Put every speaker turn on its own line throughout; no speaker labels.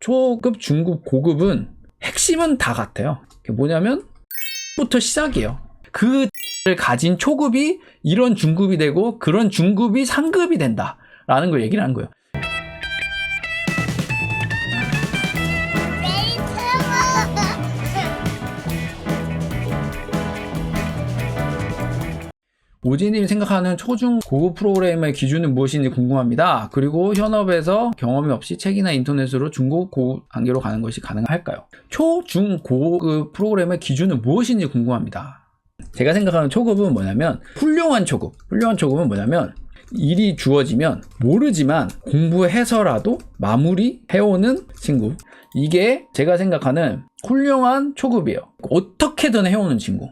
초급, 중급, 고급은 핵심은 다 같아요. 뭐냐면 부터 시작이에요. 그를 가진 초급이 이런 중급이 되고 그런 중급이 상급이 된다라는 걸 얘기를 하는 거예요. 오지님이 생각하는 초중 고급 프로그램의 기준은 무엇인지 궁금합니다. 그리고 현업에서 경험이 없이 책이나 인터넷으로 중고 고급 단계로 가는 것이 가능할까요? 초, 중, 고급 프로그램의 기준은 무엇인지 궁금합니다. 제가 생각하는 초급은 뭐냐면 훌륭한 초급. 훌륭한 초급은 뭐냐면 일이 주어지면 모르지만 공부해서라도 마무리 해오는 친구. 이게 제가 생각하는 훌륭한 초급이에요. 어떻게든 해오는 친구.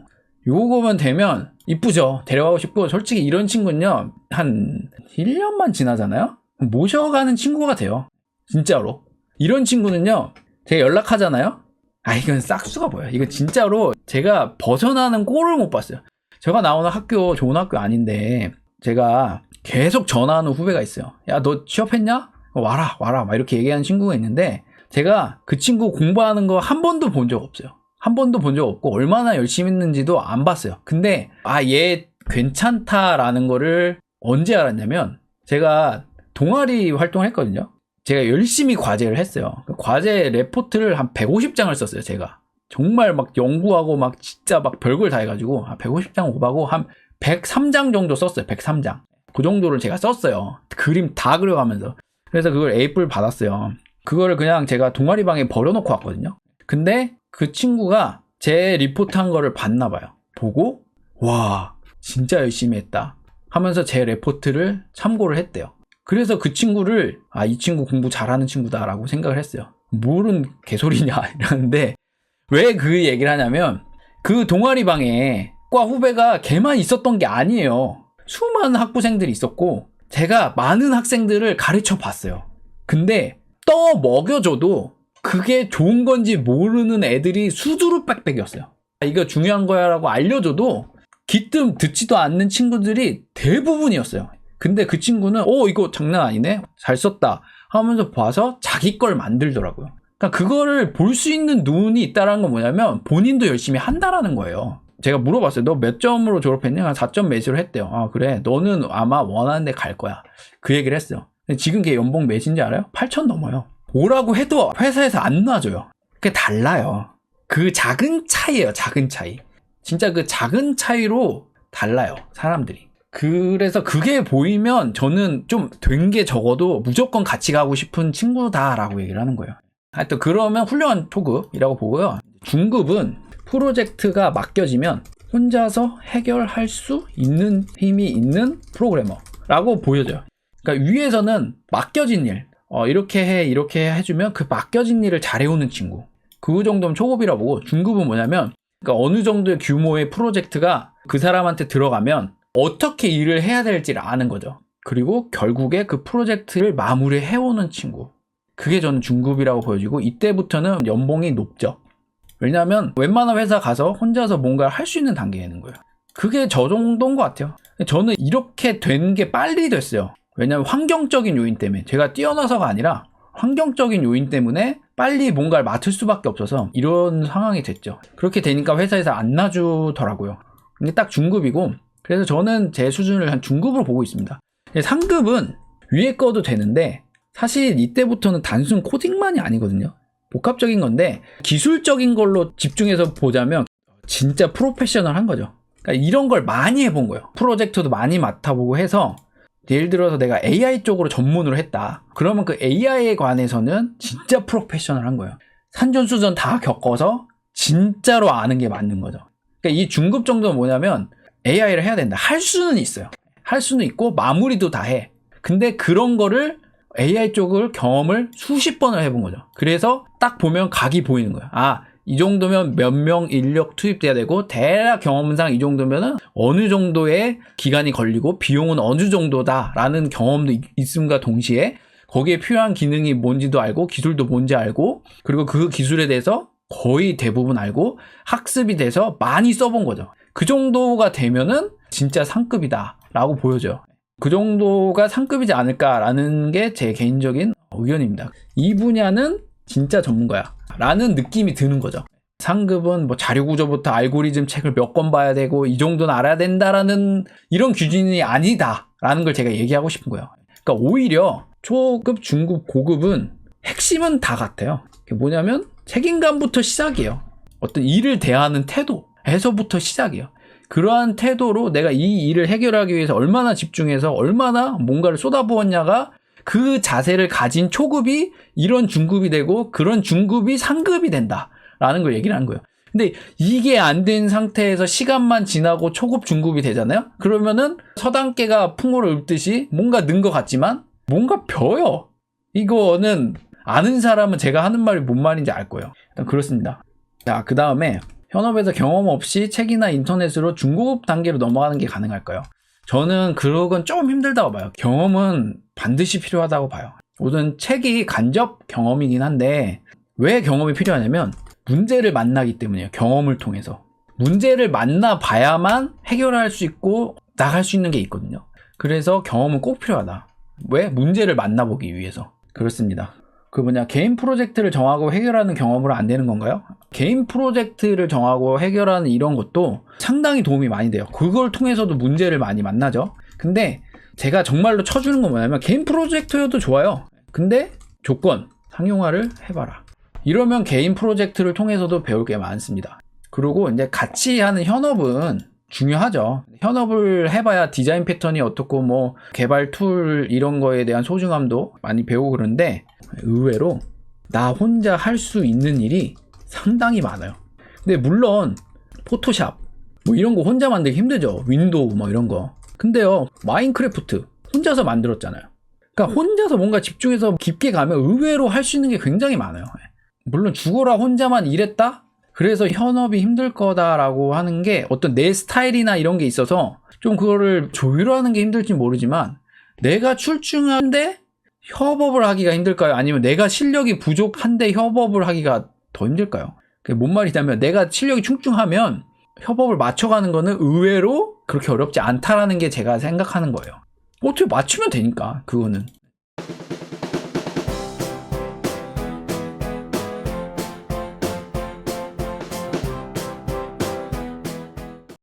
요거만 되면 이쁘죠. 데려가고 싶고 솔직히 이런 친구는요. 한 1년만 지나잖아요. 모셔가는 친구가 돼요. 진짜로. 이런 친구는요. 제가 연락하잖아요. 아 이건 싹수가 뭐야. 이거 진짜로 제가 벗어나는 꼴을 못 봤어요. 제가 나오는 학교 좋은 학교 아닌데 제가 계속 전화하는 후배가 있어요. 야 너 취업했냐? 어, 와라 와라 막 이렇게 얘기하는 친구가 있는데 제가 그 친구 공부하는 거 한 번도 본 적 없어요. 한 번도 본 적 없고 얼마나 열심히 했는지도 안 봤어요. 근데 아 얘 괜찮다라는 거를 언제 알았냐면 제가 동아리 활동을 했거든요. 제가 열심히 과제를 했어요. 그 과제 레포트를 한 150장을 썼어요, 제가. 정말 막 연구하고 막 진짜 막 별걸 다 해가지고 한 150장 오바고 한 103장 정도 썼어요, 103장. 그 정도를 제가 썼어요. 그림 다 그려가면서. 그래서 그걸 A뿔 받았어요. 그거를 그냥 제가 동아리 방에 버려놓고 왔거든요. 근데 그 친구가 제 리포트 한 거를 봤나 봐요. 보고 와 진짜 열심히 했다 하면서 제 레포트를 참고를 했대요. 그래서 그 친구를 아 이 친구 공부 잘하는 친구다라고 생각을 했어요. 뭘은 개소리냐 이러는데 왜 그 얘기를 하냐면 그 동아리 방에 과 후배가 걔만 있었던 게 아니에요. 수많은 학부생들이 있었고 제가 많은 학생들을 가르쳐 봤어요. 근데 떠 먹여줘도 그게 좋은 건지 모르는 애들이 수두룩 빽빽이었어요. 이거 중요한 거야 라고 알려줘도 기뜸 듣지도 않는 친구들이 대부분이었어요. 근데 그 친구는 어 이거 장난 아니네 잘 썼다 하면서 봐서 자기 걸 만들더라고요. 그러니까 그거를 볼 수 있는 눈이 있다라는 건 뭐냐면 본인도 열심히 한다라는 거예요. 제가 물어봤어요. 너 몇 점으로 졸업했냐? 한 4점 몇으로 했대요. 아 그래 너는 아마 원하는 데 갈 거야. 그 얘기를 했어요. 지금 걔 연봉 몇인지 알아요? 8천 넘어요. 오라고 해도 회사에서 안 놔줘요. 그게 달라요. 그 작은 차이예요. 작은 차이. 진짜 그 작은 차이로 달라요. 사람들이. 그래서 그게 보이면 저는 좀 된 게 적어도 무조건 같이 가고 싶은 친구다라고 얘기를 하는 거예요. 하여튼 그러면 훌륭한 초급이라고 보고요. 중급은 프로젝트가 맡겨지면 혼자서 해결할 수 있는 힘이 있는 프로그래머라고 보여져요. 그러니까 위에서는 맡겨진 일, 어, 이렇게 해, 이렇게 해 해주면 그 맡겨진 일을 잘 해오는 친구. 그 정도면 초급이라 보고 중급은 뭐냐면 그러니까 어느 정도의 규모의 프로젝트가 그 사람한테 들어가면 어떻게 일을 해야 될지를 아는 거죠. 그리고 결국에 그 프로젝트를 마무리 해오는 친구. 그게 저는 중급이라고 보여지고 이때부터는 연봉이 높죠. 왜냐하면 웬만한 회사 가서 혼자서 뭔가를 할 수 있는 단계에 있는 거예요. 그게 저 정도인 것 같아요. 저는 이렇게 된 게 빨리 됐어요. 왜냐하면 환경적인 요인 때문에 제가 뛰어나서가 아니라 환경적인 요인 때문에 빨리 뭔가를 맡을 수밖에 없어서 이런 상황이 됐죠. 그렇게 되니까 회사에서 안 놔주더라고요. 근데 딱 중급이고 그래서 저는 제 수준을 한 중급으로 보고 있습니다. 상급은 위에 꺼도 되는데 사실 이때부터는 단순 코딩만이 아니거든요. 복합적인 건데 기술적인 걸로 집중해서 보자면 진짜 프로페셔널한 거죠. 그러니까 이런 걸 많이 해본 거예요. 프로젝트도 많이 맡아보고 해서 예를 들어서 내가 AI 쪽으로 전문으로 했다. 그러면 그 AI에 관해서는 진짜 프로페셔널 한 거예요. 산전수전 다 겪어서 진짜로 아는 게 맞는 거죠. 그러니까 이 중급 정도는 뭐냐면 AI를 해야 된다. 할 수는 있어요. 할 수는 있고 마무리도 다 해. 근데 그런 거를 AI 쪽을 경험을 수십 번을 해본 거죠. 그래서 딱 보면 각이 보이는 거예요. 아, 이 정도면 몇 명 인력 투입돼야 되고 대략 경험상 이 정도면은 어느 정도의 기간이 걸리고 비용은 어느 정도다라는 경험도 있- 있음과 동시에 거기에 필요한 기능이 뭔지도 알고 기술도 뭔지 알고 그리고 그 기술에 대해서 거의 대부분 알고 학습이 돼서 많이 써본 거죠. 그 정도가 되면은 진짜 상급이다라고 보여져요. 그 정도가 상급이지 않을까라는 게 제 개인적인 의견입니다. 이 분야는 진짜 전문가야. 라는 느낌이 드는 거죠. 상급은 뭐 자료 구조부터 알고리즘 책을 몇 권 봐야 되고 이 정도는 알아야 된다라는 이런 기준이 아니다라는 걸 제가 얘기하고 싶은 거예요. 그러니까 오히려 초급, 중급, 고급은 핵심은 다 같아요. 뭐냐면 책임감부터 시작이에요. 어떤 일을 대하는 태도에서부터 시작이에요. 그러한 태도로 내가 이 일을 해결하기 위해서 얼마나 집중해서 얼마나 뭔가를 쏟아부었냐가 그 자세를 가진 초급이 이런 중급이 되고 그런 중급이 상급이 된다라는 걸 얘기를 하는 거예요. 근데 이게 안 된 상태에서 시간만 지나고 초급 중급이 되잖아요. 그러면은 서당계가 풍어를 읊듯이 뭔가 는 것 같지만 뭔가 벼요. 이거는 아는 사람은 제가 하는 말이 뭔 말인지 알 거예요. 일단 그렇습니다. 자, 그 다음에 현업에서 경험 없이 책이나 인터넷으로 중고급 단계로 넘어가는 게 가능할까요? 저는 그건 좀 힘들다고 봐요. 경험은 반드시 필요하다고 봐요. 우선 책이 간접 경험이긴 한데 왜 경험이 필요하냐면 문제를 만나기 때문이에요. 경험을 통해서. 문제를 만나 봐야만 해결할 수 있고 나갈 수 있는 게 있거든요. 그래서 경험은 꼭 필요하다. 왜? 문제를 만나보기 위해서. 그렇습니다. 그 뭐냐 개인 프로젝트를 정하고 해결하는 경험으로 안 되는 건가요? 개인 프로젝트를 정하고 해결하는 이런 것도 상당히 도움이 많이 돼요. 그걸 통해서도 문제를 많이 만나죠. 근데 제가 정말로 쳐주는 건 뭐냐면 개인 프로젝트여도 좋아요. 근데 조건 상용화를 해봐라. 이러면 개인 프로젝트를 통해서도 배울 게 많습니다. 그리고 이제 같이 하는 현업은 중요하죠. 현업을 해봐야 디자인 패턴이 어떻고 뭐 개발 툴 이런 거에 대한 소중함도 많이 배우고 그런데 의외로 나 혼자 할 수 있는 일이 상당히 많아요. 근데 물론 포토샵 뭐 이런 거 혼자 만들기 힘들죠. 윈도우 뭐 이런 거. 근데요 마인크래프트 혼자서 만들었잖아요. 그러니까 혼자서 뭔가 집중해서 깊게 가면 의외로 할 수 있는 게 굉장히 많아요. 물론 죽어라 혼자만 일했다? 그래서 현업이 힘들 거다라고 하는 게 어떤 내 스타일이나 이런 게 있어서 좀 그거를 조율하는 게 힘들지 모르지만 내가 출중한데 협업을 하기가 힘들까요? 아니면 내가 실력이 부족한데 협업을 하기가 더 힘들까요? 그게 뭔 말이냐면 내가 실력이 충충하면 협업을 맞춰가는 거는 의외로 그렇게 어렵지 않다라는 게 제가 생각하는 거예요. 어떻게 맞추면 되니까 그거는